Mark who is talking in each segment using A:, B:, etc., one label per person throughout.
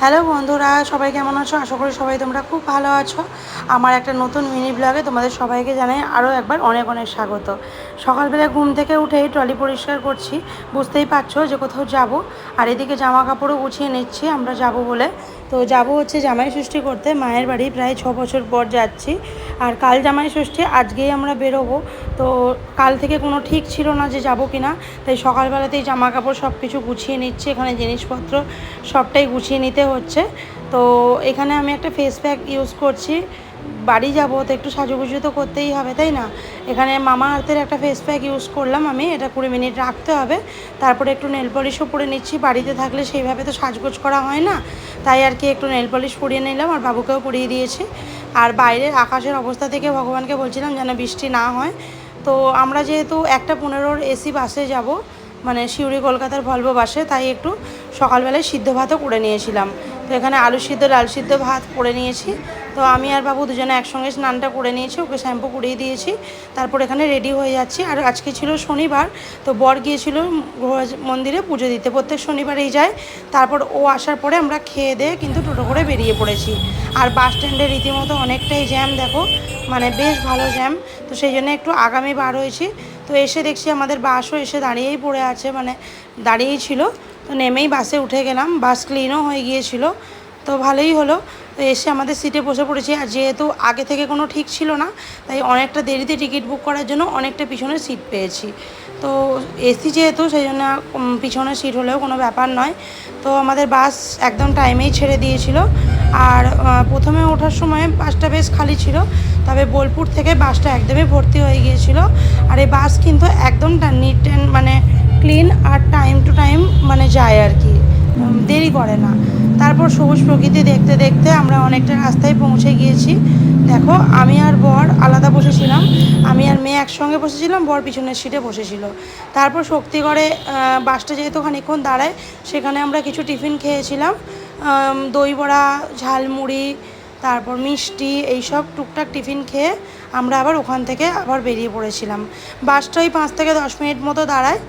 A: Hello বন্ধুরা, সবাই কেমন আছো? আশা করি সবাই তোমরা খুব ভালো আছো। আমার একটা নতুন মিনি ব্লগে তোমাদের সবাইকে জানাই আরও একবার অনেক অনেক স্বাগত। সকালবেলা ঘুম থেকে উঠেই ট্রলি পরিষ্কার করছি। বুঝতেই পারছ যে কোথাও যাব। আর এদিকে জামা কাপড়ও গুছিয়ে নিচ্ছি, আমরা যাব বলে তো যাব হচ্ছে জামাই ষষ্ঠী করতে। মায়ের বাড়ি প্রায় ছ বছর পর যাচ্ছি। আর কাল জামাই ষষ্ঠী, আজকেই আমরা বেরোবো। তো কাল থেকে কোনো ঠিক ছিল না যে যাব কি না তাই সকালবেলাতেই জামা কাপড় সব কিছু গুছিয়ে নিচ্ছে। এখানে জিনিসপত্র সবটাই গুছিয়ে নিতে হচ্ছে। তো এখানে আমি একটা ফেস প্যাক ইউজ করছি। বাড়ি যাব, তো একটু সাজুগুজু তো করতেই হবে, তাই না? এখানে মামা আর্থের একটা ফেস প্যাক ইউজ করলাম আমি, এটা কুড়ি মিনিট রাখতে হবে। তারপরে একটু নেল পলিশও পরে নিচ্ছি, বাড়িতে থাকলে সেইভাবে তো সাজগোজ করা হয় না। তাই আর কি একটু নেল পলিশ পরিয়ে নিলাম, আর বাবুকেও পরিয়ে দিয়েছি। আর বাইরের আকাশের অবস্থা থেকে ভগবানকে বলছিলাম যেন বৃষ্টি না হয়। তো আমরা যেহেতু একটা পনেরোর এসি বাসে যাব মানে সিউড়ি কলকাতার ভলভো বাসে, তাই একটু সকালবেলায় সিদ্ধ ভাতও করে নিয়েছিলাম। তো এখানে আলু সিদ্ধ, ডাল সিদ্ধ, ভাত করে নিয়েছি। তো আমি আর বাবু দুজনে একসঙ্গে স্নানটা করে নিয়েছি, ওকে শ্যাম্পু করিয়ে দিয়েছি। তারপর এখানে রেডি হয়ে যাচ্ছি। আর আজকে ছিল শনিবার, তো বর গিয়েছিল মন্দিরে পুজো দিতে। প্রত্যেক শনিবারেই যায়। তারপর ও আসার পরে আমরা খেয়ে দিয়ে কিন্তু টোটো করে বেরিয়ে পড়েছি। আর বাস স্ট্যান্ডে রীতিমতো অনেকটাই জ্যাম, দেখো। মানে বেশ ভালো জ্যাম। তো সেই জন্য একটু আগামী বার হয়েছি। তো এসে দেখছি আমাদের বাসও এসে দাঁড়িয়েই পড়ে আছে মানে দাঁড়িয়েই ছিল। তো নেমেই বাসে উঠে গেলাম, বাস ক্লিনও হয়ে গিয়েছিল। তো ভালোই হলো। তো এসে আমাদের সিটে বসে পড়েছি, আর যেহেতু আগে থেকে কোনো ঠিক ছিল না, তাই অনেকটা দেরিতে টিকিট বুক করার জন্য অনেকটা পিছনে সিট পেয়েছি। তো এসি যেহেতু, সেই জন্য পিছনে সিট হলেও কোনো ব্যাপার নয়। তো আমাদের বাস একদম টাইমেই ছেড়ে দিয়েছিল। আর প্রথমে ওঠার সময় বাসটা বেশ খালি ছিল, তবে বোলপুর থেকে বাসটা একদমই ভর্তি হয়ে গিয়েছিল। আর এই বাস কিন্তু একদম নিট অ্যান্ড মানে ক্লিন আর টাইম টু টাইম মানে যায় আর কি দেরি করে না। তারপর সবুজ প্রকৃতি দেখতে দেখতে আমরা অনেকটা রাস্তায় পৌঁছে গিয়েছি। দেখো, আমি আর বর আলাদা বসেছিলাম। আমি আর মেয়ে একসঙ্গে বসেছিলাম, বর পিছনের সিটে বসেছিল। তারপর শক্তিগড়ে বাসটা যেহেতু খানিকক্ষণ দাঁড়ায়, সেখানে আমরা কিছু টিফিন খেয়েছিলাম। আম, দই বড়া ঝালমুড়ি তারপর মিষ্টি এইসব টুকটাক টিফিন খেয়ে আমরা আবার ওখান থেকে আবার বেরিয়ে পড়েছিলাম। বাসটা ওই পাঁচ থেকে দশ মিনিট মতো দাঁড়ায়।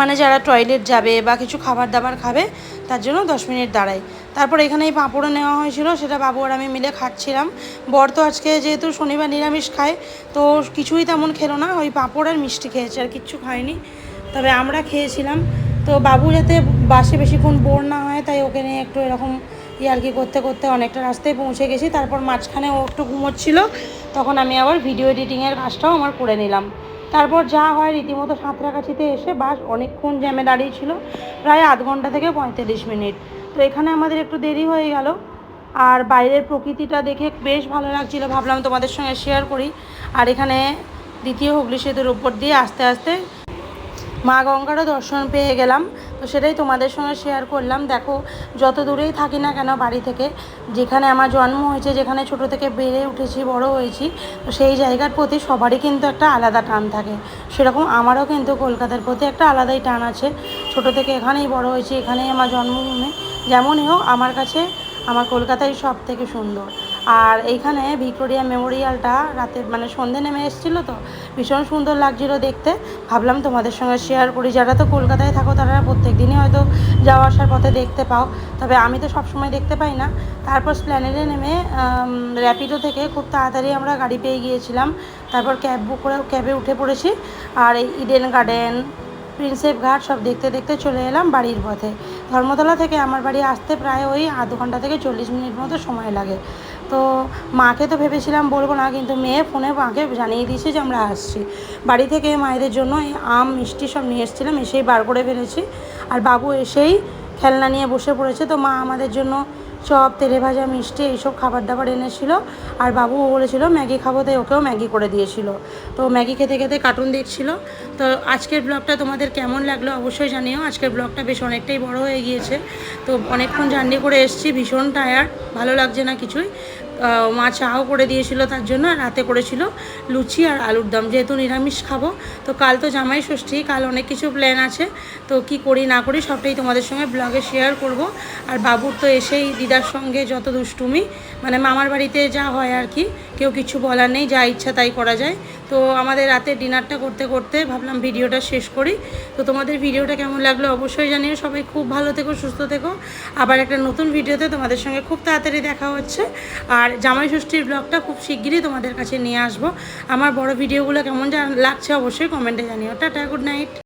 A: মানে যারা টয়লেট যাবে বা কিছু খাবার দাবার খাবে তার জন্য দশ মিনিট দাঁড়ায়। তারপর এখানে এই পাঁপড়ও নেওয়া হয়েছিল সেটা বাবু আর আমি মিলে খাচ্ছিলাম। বর তো আজকে যেহেতু শনিবার নিরামিষ খায় তো কিছুই তেমন খেলো না ওই পাঁপড় আর মিষ্টি খেয়েছে আর কিচ্ছু খায়নি। তবে আমরা খেয়েছিলাম। তো বাবু যাতে বাসে বেশিক্ষণ বোর না হয়, তাই ওকে নিয়ে একটু এরকম ইয়ার্কি করতে করতে অনেকটা রাস্তায় পৌঁছে গেছি। তারপর মাঝখানে ও একটু ঘুমোচ্ছিল, তখন আমি আবার ভিডিও এডিটিংয়ের কাজটাও আমার করে নিলাম। তারপর যা হয় রীতিমতো সাঁতরাগাছিতে এসে বাস অনেকক্ষণ জ্যামে দাঁড়িয়েছিল প্রায় আধ ঘণ্টা থেকে পঁয়তাল্লিশ মিনিট। তো এখানে আমাদের একটু দেরি হয়ে গেল। আর বাইরের প্রকৃতিটা দেখে বেশ ভালো লাগছিল, ভাবলাম তোমাদের সঙ্গে শেয়ার করি। আর এখানে দ্বিতীয় হুগলি সেতুর উপর দিয়ে আস্তে আস্তে মা গঙ্গারও দর্শন পেয়ে গেলাম। তো সেটাই তোমাদের সঙ্গে শেয়ার করলাম। দেখো, যত দূরেই থাকি না কেন বাড়ি থেকে, যেখানে আমার জন্ম হয়েছে, যেখানে ছোট থেকে বেড়ে উঠেছি, বড় হয়েছি, তো সেই জায়গার প্রতি সবারই কিন্তু একটা আলাদা টান থাকে। সেরকম আমারও কিন্তু কলকাতার প্রতি একটা আলাদাই টান আছে। ছোট থেকে এখানেই বড় হয়েছি, এখানেই আমার জন্মভূমি। যেমনই হোক, আমার কাছে, আমার কলকাতাই সব থেকে সুন্দর। আর এইখানে ভিক্টোরিয়া মেমোরিয়ালটা রাতে মানে সন্ধে নেমে এসেছিল তো, ভীষণ সুন্দর লাগছিল দেখতে। ভাবলাম তোমাদের সঙ্গে শেয়ার করি। যারা তো কলকাতায় থাকো, তারা প্রত্যেক দিনই হয়তো যাওয়া আসার পথে দেখতে পাও। তবে আমি তো সবসময় দেখতে পাই না। তারপর স্প্ল্যানেডে নেমে র্যাপিডো থেকে খুব তাড়াতাড়ি আমরা গাড়ি পেয়ে গিয়েছিলাম। তারপর ক্যাব বুক করে ক্যাবে উঠে পড়েছি। আর এই ইডেন গার্ডেন প্রিন্সেপ ঘাট সব দেখতে দেখতে চলে এলাম বাড়ির পথে। ধর্মতলা থেকে আমার বাড়ি আসতে প্রায় ওই আধ ঘণ্টা থেকে চল্লিশ মিনিট মতো সময় লাগে। তো মাকে তো ভেবেছিলাম বলব না, কিন্তু মেয়ে ফোনে মাকে জানিয়ে দিয়েছে যে আমরা আসছি। বাড়ি থেকে মায়েদের জন্য এই আম, মিষ্টি সব নিয়ে এসেছিলাম, এসেই বার করে ফেলেছি। আর বাবু এসেই খেলনা নিয়ে বসে পড়েছে, তো মা আমাদের জন্য চপ তেলে ভাজা মিষ্টি এইসব খাবার দাবার এনেছিল। আর বাবু ও বলেছিল, ম্যাগি খাব তাই ওকেও ম্যাগি করে দিয়েছিল। তো ম্যাগি খেতে খেতে কার্টুন দেখছিল। তো আজকের ব্লগটা তোমাদের কেমন লাগল অবশ্যই জানিও। আজকের ব্লগটা বেশ অনেকটাই বড় হয়ে গিয়েছে। তো অনেকক্ষণ জার্নি করে এসেছি, ভীষণ টায়ার্ড ভালো লাগছে না কিছুই। মা চাও করে দিয়েছিল তার জন্য, আর রাতে করেছিল লুচি আর আলুর দম। যেহেতু নিরামিষ খাব, তো কাল তো জামাই ষষ্ঠী, কাল অনেক কিছু প্ল্যান আছে। তো কি করি না করি সবটাই তোমাদের সঙ্গে ব্লগে শেয়ার করব। আর বাবুর তো এসেই দিদার সঙ্গে যত দুষ্টুমি মানে মামার বাড়িতে যা হয় আর কি, কেউ কিছু বলার নেই, যা ইচ্ছা তাই করা যায়। তো আমাদের রাতে ডিনারটা করতে করতে ভাবলাম ভিডিওটা শেষ করি। তো তোমাদের ভিডিওটা কেমন লাগল অবশ্যই জানিও। সবাই খুব ভালো থেকো, সুস্থ থেকো। আবার একটা নতুন ভিডিওতে তোমাদের সঙ্গে খুব তাড়াতাড়ি দেখা হচ্ছে। আর জামাই ষষ্ঠীর ব্লগটা খুব শিগগিরই তোমাদের কাছে নিয়ে আসব। আমার বড় ভিডিওগুলো কেমন লাগছে অবশ্যই কমেন্টে জানিও। Tata, good night.